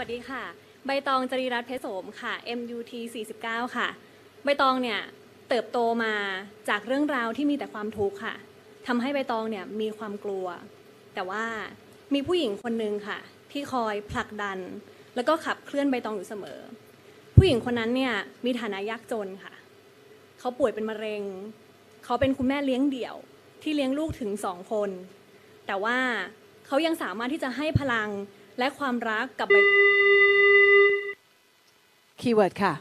วัสดีค่ะ ใบตองจริรัตน์เพชรโสมค่ะ MUT 49 ค่ะ ใบตองเนี่ยเติบโตมาจากเรื่องราวที่มีแต่ความทุกข์ค่ะทำให้ใบตองเนี่ยมีความกลัว แต่ว่ามีผู้หญิงคนหนึ่งค่ะ ที่คอยผลักดัน แล้วก็ขับเคลื่อนใบตองอยู่เสมอ ผู้หญิงคนนั้นเนี่ยมีฐานะยากจนค่ะ เขาป่วยเป็นมะเร็ง เขาเป็นคุณแม่เลี้ยงเดี่ยว ที่เลี้ยงลูกถึงสองคน แต่ว่าเขายังสามารถที่จะให้พลัง และความรักกับใบคีย์เวิร์ดค่ะ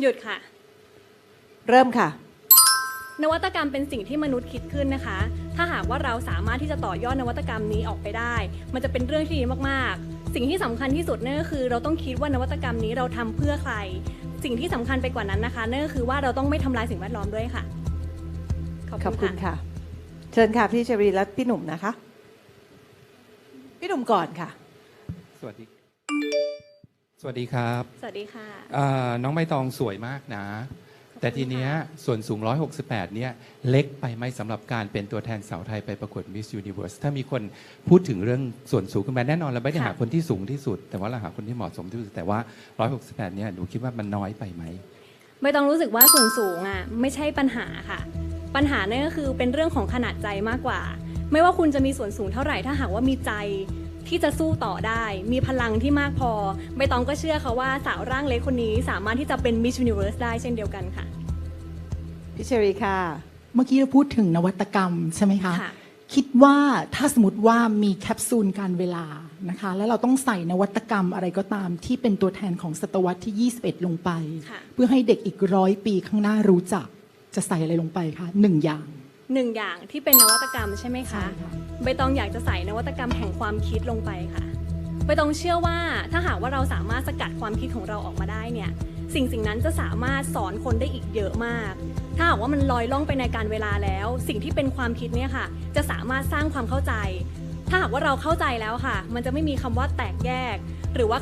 หยุดค่ะ เริ่มค่ะ นวัตกรรมเป็นสิ่งที่มนุษย์คิดขึ้นนะคะ ถ้าหากว่าเราสามารถที่จะต่อยอดนวัตกรรมนี้ออกไปได้ มันจะเป็นเรื่องที่ดีมากๆ สิ่งที่สำคัญที่สุดนั่นก็คือ เราต้องคิดว่านวัตกรรมนี้เราทำเพื่อใคร สิ่งที่สำคัญไปกว่านั้นนะคะนั่นก็คือว่าเราต้องไม่ทำลายสิ่งแวดล้อมด้วยค่ะ ขอบขอบคุคุณณค่ะค่ะ เชิญค่ะพี่เชอรีและพี่หนุ่มนะคะ พี่หนุ่มก่อนค่ะ สวัสดี สวัสดีครับสวัสดีค่ะ อ่าน้องใบตองสวยมากนะ แต่ทีเนี้ยส่วนสูง 168 เนี่ย เล็กไปไหมสำหรับการเป็นตัวแทนสาวไทยไปประกวด Miss Universe ถ้ามีคนพูดถึงเรื่องส่วนสูงขึ้นมาแน่นอนเราไม่ได้หาค่ะคนที่สูงที่สุด แต่ว่าเราหาคนที่เหมาะสมที่สุด แต่ว่า 168 เนี่ยหนูคิดว่ามันน้อยไปไหม ไม่ต้องรู้สึกว่าส่วนสูงอะไม่ใช่ปัญหาค่ะ ปัญหาเนี่ยก็คือเป็นเรื่องของขนาดใจมากกว่า ไม่ว่าคุณจะมีส่วนสูงเท่าไหร่ถ้าหากว่ามีใจ ที่จะสู้ต่อได้ มีพลังที่มากพอใบตองก็เชื่อค่ะว่าสาวร่างเล็กคนนี้สามารถที่จะเป็น Miss Universe ได้เช่นเดียวกันค่ะ พี่เชอรีค่ะ เมื่อกี้เราพูดถึงนวัตกรรมใช่ไหมคะ ค่ะ คิดว่าถ้าสมมติว่ามีแคปซูลการเวลานะคะ แล้วเราต้องใส่นวัตกรรมอะไรก็ตามที่เป็นตัวแทนของศตวรรษที่ 21 ลงไป ค่ะ เพื่อให้เด็กอีกร้อยปีข้างหน้ารู้จักจะใส่อะไรลงไปคะหนึ่งอย่าง หนึ่งอย่างที่เป็นนวัตกรรมใช่ไหมคะใช่ค่ะ ใบตองอยากจะใส่นวัตกรรมแห่งความคิดลงไปค่ะใบตองเชื่อว่าถ้าหากว่าเราสามารถสกัดความคิดของเราออกมาได้เนี่ยสิ่งสิ่งนั้นจะสามารถสอนคนได้อีกเยอะมาก ถ้าหากว่ามันลอยล่องไปในการเวลาแล้ว สิ่งที่เป็นความคิดเนี่ยค่ะ จะสามารถสร้างความเข้าใจ ถ้าหากว่าเราเข้าใจแล้วค่ะ มันจะไม่มีคำว่าแตกแยก หรือว่า